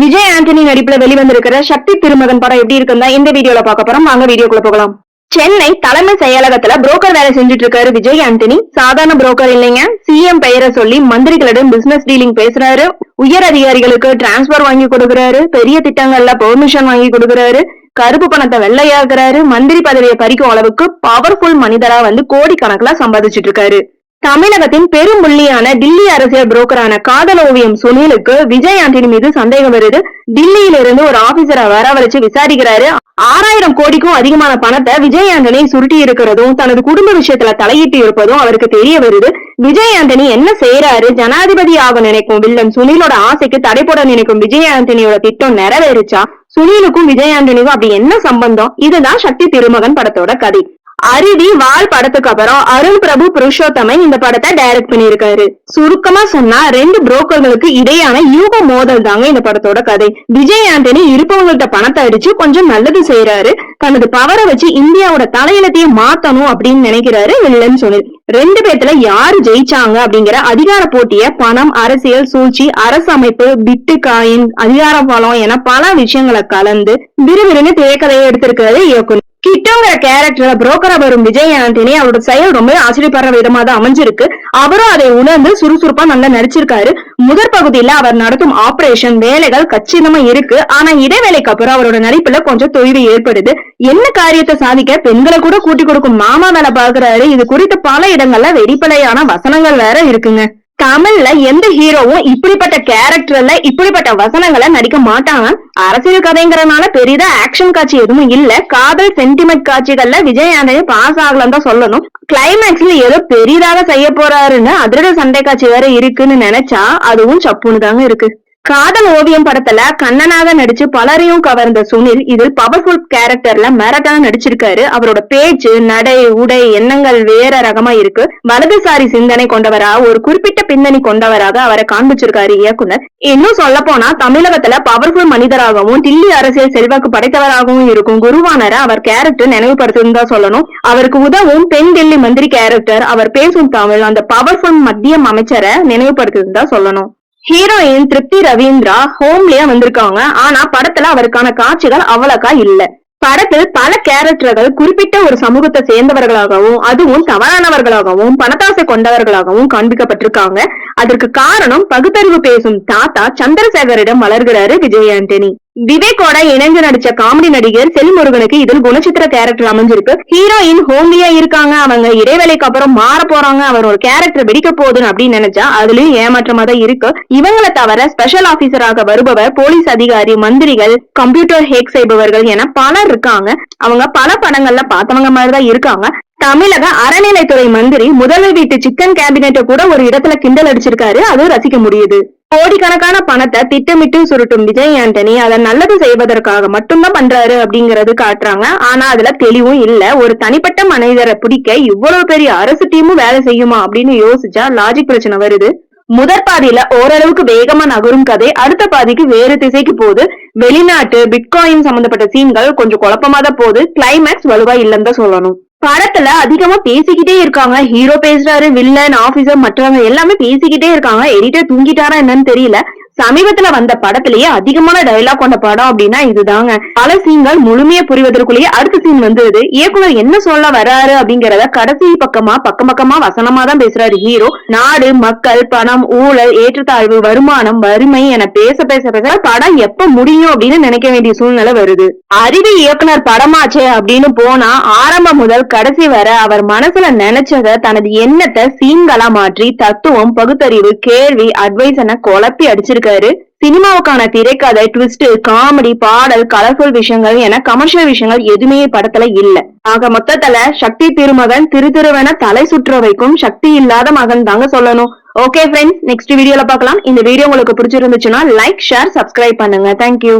விஜய் ஆண்டனி நடிப்புல வெளிவந்திருக்கிற சக்தி திருமகன் படம் எப்படி இருக்குன்னா இந்த வீடியோல பார்க்க போறோம். வாங்க வீடியோக்குள்ள போகலாம். சென்னை தலைமை செயலகத்துல புரோக்கர் வேலை செஞ்சுட்டு இருக்காரு விஜய் ஆண்டனி. சாதாரண புரோக்கர் இல்லைங்க. சிஎம் பெயரை சொல்லி மந்திரிகளிடம் பிசினஸ் டீலிங் பேசுறாரு. உயர் அதிகாரிகளுக்கு டிரான்ஸ்பர் வாங்கி கொடுக்குறாரு. பெரிய திட்டங்கள்ல பெர்மிஷன் வாங்கி கொடுக்குறாரு. கருப்பு பணத்தை வெள்ளையாக்குறாரு. மந்திரி பதவியை பறிக்கும் அளவுக்கு பவர்ஃபுல் மனிதரா வந்து கோடிக்கணக்கில் சம்பாதிச்சிட்டு இருக்காரு தமிழகத்தின் பெரும்புள்ளியான டில்லி அரசியல் புரோக்கரான காதல் ஓவியம் சுனிலுக்கு விஜய் ஆண்டனி மீது சந்தேகம் வருது. டில்லியில இருந்து ஒரு ஆபீசரை வரவழைச்சு விசாரிக்கிறாரு. ஆறாயிரம் கோடிக்கும் அதிகமான பணத்தை விஜய் ஆண்டனி சுருட்டி இருக்கிறதும் தனது குடும்ப விஷயத்துல தலையிட்டு இருப்பதும் அவருக்கு தெரிய வருது. விஜய் ஆண்டனி என்ன செய்யறாரு ஜனாதிபதி ஆக நினைக்கும் வில்லன் சுனிலோட ஆசைக்கு தடை போட நினைக்கும் விஜய் ஆண்டனியோட திட்டம் நிறைவேறுச்சா? சுனிலுக்கும் விஜய் ஆண்டனிக்கும் அப்படி என்ன சம்பந்தம்? இதுதான் சக்தி திருமகன் படத்தோட கதை. அருவி வால் படத்துக்கு அப்புறம் அருண் பிரபு புருஷோத்தமன் இந்த படத்தை டைரக்ட் பண்ணியிருக்காரு. சுருக்கமா சொன்னா ரெண்டு புரோக்கர்களுக்கு இடையான யூக மோதல் தாங்க இந்த படத்தோட கதை. விஜய் ஆண்டனி இருப்பவங்கள்ட்ட பணத்தை அடிச்சு கொஞ்சம் நல்லது செய்யறாரு தனது பவரை வச்சு இந்தியாவோட தலையிலத்தையே மாத்தணும் அப்படின்னு நினைக்கிறாரு வில்லன் சுனில். ரெண்டு பேர்த்துல யாரு ஜெயிச்சாங்க அப்படிங்கிற அதிகார போட்டிய பணம் அரசியல் சூழ்ச்சி அரசு அமைப்பு பிட்டு காயின் அதிகார பலம் என பல விஷயங்களை கலந்து விறுவிறுன்னு திரைக்கதையை எடுத்திருக்கிறது இயக்குனர். கிட்டோங்கிற கேரக்டர்ல புரோக்கரா வரும் விஜய் ஆண்டனி அவரோட செயல் ரொம்ப ஆச்சரியப்படுற விதமா தான் அமைஞ்சிருக்கு. அவரும் அதை உணர்ந்து சுறுசுறுப்பா நல்லா நடிச்சிருக்காரு. முதற் பகுதியில அவர் நடத்தும் ஆபரேஷன் வேலைகள் கச்சிதமா இருக்கு. ஆனா இடைவேளைக்கு அப்புறம் அவரோட நடிப்புல கொஞ்சம் தொய்வு ஏற்படுது. என்ன காரியத்தை சாதிக்க பெண்களை கூட கூட்டி கொடுக்கும் மாமா வேலை பாக்குறாரு இது குறித்து பல இடங்கள்ல வெடிப்படையான வசனங்கள் வேற இருக்குங்க. தமிழ்ல எந்த ஹீரோவும் இப்படிப்பட்ட கேரக்டர்ல இப்படிப்பட்ட வசனங்களை நடிக்க மாட்டாங்க அரசியல் கதைங்கிறனால பெரிதா ஆக்ஷன் காட்சி எதுவும் இல்ல. காதல் சென்டிமெண்ட் காட்சிகள்ல விஜய் ஆண்டனி பாஸ் ஆகலன்னு தான் சொல்லணும். கிளைமேக்ஸ்ல ஏதோ பெரிதாக செய்ய போறாருன்னு அதிரட சண்டை காட்சி வேற இருக்குன்னு நினைச்சா அதுவும் சப்புன்னு தாங்க இருக்கு. காதல் ஓவியம் படத்துல கண்ணனாக நடிச்சு பலரையும் கவர்ந்த சுனில் இதில் பவர்ஃபுல் கேரக்டர்ல மேரட்டான நடிச்சிருக்காரு. அவரோட பேச்சு நடை உடை எண்ணங்கள் வேற ரகமா இருக்கு. வலதுசாரி சிந்தனை கொண்டவரா ஒரு குறிப்பிட்ட பின்னணி கொண்டவராக அவரை காண்பிச்சிருக்காரு இயக்குனர். இன்னும் சொல்ல போனா தமிழகத்துல பவர்ஃபுல் மனிதராகவும் தில்லி அரசியல் செல்வாக்கு படைத்தவராகவும் இருக்கும் குருவானர அவர் கேரக்டர் நினைவுபடுத்திருந்தா தான் சொல்லணும். அவருக்கு உதவும் பெண் டெல்லி மந்திரி கேரக்டர் அவர் பேசும் தமிழ் அந்த பவர்ஃபுல் மத்திய அமைச்சரை நினைவுபடுத்திருந்தா சொல்லணும். ஹீரோயின் திருப்தி ரவீந்திரா ஹோம்லியா வந்திருக்காங்க. ஆனா படத்துல அவருக்கான காட்சிகள் அவ்வளக்கா இல்ல. படத்தில் பல கேரக்டர்கள் குறிப்பிட்ட ஒரு சமூகத்தை சேர்ந்தவர்களாகவும் அதுவும் தவறானவர்களாகவும் பணத்தாசை கொண்டவர்களாகவும் காண்பிக்கப்பட்டிருக்காங்க. அதற்கு காரணம் பகுத்தறிவு பேசும் தாத்தா சந்திரசேகரிடம் வளர்கிறாரு விஜய் ஆண்டனி. விவேக்கோட இணைஞ்சு நடிச்ச காமெடி நடிகர் செல்முருகனுக்கு இதில் குணச்சித்திர கேரக்டர் அமைஞ்சிருக்கு. ஹீரோயின் ஹோம்லியா இருக்காங்க அவங்க இடைவேளைக்கு அப்புறம் மாற போறாங்க அவர் ஒரு கேரக்டர் வெடிக்க போகுதுன்னு அப்படின்னு நினைச்சா அதுலயும் ஏமாற்றமா தான் இருக்கு. இவங்களை தவிர ஸ்பெஷல் ஆபீசராக வருபவர் போலீஸ் அதிகாரி மந்திரிகள் கம்ப்யூட்டர் ஹேக் செய்பவர்கள் என பலர் இருக்காங்க. அவங்க பல படங்கள்ல பார்த்தவங்க மாதிரிதான் இருக்காங்க. தமிழக அறநிலைத்துறை மந்திரி முதல்வர் வீட்டு சிக்கன் கேபினெட்ட கூட ஒரு இடத்துல கிண்டல் அடிச்சிருக்காரு. அது ரசிக்க முடியுது. கோடிக்கணக்கான பணத்தை திட்டமிட்டு சுருட்டும் விஜய் ஆண்டனி அதை நல்லது செய்வதற்காக மட்டும்தான் பண்றாரு அப்படிங்கறது காட்டுறாங்க. ஆனா அதுல தெளிவும் இல்ல. ஒரு தனிப்பட்ட மனிதரை பிடிக்க இவ்வளவு பெரிய அரசு டீமும் வேலை செய்யுமா அப்படின்னு யோசிச்சா லாஜிக் பிரச்சனை வருது. முதற் பாதியில ஓரளவுக்கு வேகமா நகரும் கதை அடுத்த பாதிக்கு வேறு திசைக்கு போகுது. வெளிநாட்டு பிட்காயின் சம்பந்தப்பட்ட சீன்கள் கொஞ்சம் குழப்பமா தான் போகுது. கிளைமேக்ஸ் வலுவா இல்லைன்னு தான் சொல்லணும். படத்துல அதிகமா பேசிக்கிட்டே இருக்காங்க. ஹீரோ பேசுறாரு வில்லன் ஆபீசர் மற்றவங்க எல்லாமே பேசிக்கிட்டே இருக்காங்க. எடிட்டர் தூங்கிட்டாரா என்னன்னு தெரியல. சமீபத்துல வந்த படத்திலேயே அதிகமான டைலாக் கொண்ட படம் அப்படின்னா இதுதாங்க. பல சீன்கள் முழுமையா புரிவதற்குள்ளேயே அடுத்த சீன் வந்துருது இயக்குனர் என்ன சொல்ல வராரு அப்படிங்கறத கடைசி பக்கமா பக்கம் பக்கமா வசனமா தான் பேசுறாரு. ஹீரோ நாடு மக்கள் பணம் ஊழல் ஏற்றத்தாழ்வு வருமானம் வறுமை என பேச பேச பேச படம் எப்ப முடியும் அப்படின்னு நினைக்க வேண்டிய சூழ்நிலை வருது. அறிவு இயக்குனர் படமாச்சே அப்படின்னு போனா ஆரம்பம் முதல் கடைசி வர அவர் மனசுல நினைச்சத தனது எண்ணத்தை சீன்களா மாற்றி தத்துவம் பகுத்தறிவு கேள்வி அட்வைஸ் என குழப்பி அடிச்சிருக்காரு சினிமாவுக்கான திரைக்கதை ட்விஸ்ட் காமெடி பாடல் கலர்ஃபுல் விஷயங்கள் என கமர்ஷியல் விஷயங்கள் எதுவுமே படத்துல இல்ல. ஆக மொத்தத்துல சக்தி திருமகன் திரு திருவென தலை சுற்ற வைக்கும் சக்தி இல்லாத மகன் தாங்க சொல்லணும். ஓகே ஃப்ரெண்ட்ஸ் நெக்ஸ்ட் வீடியோல பார்க்கலாம். இந்த வீடியோ உங்களுக்கு பிடிச்சிருந்துச்சுன்னா லைக் ஷேர் சப்ஸ்கிரைப் பண்ணுங்க. Thank you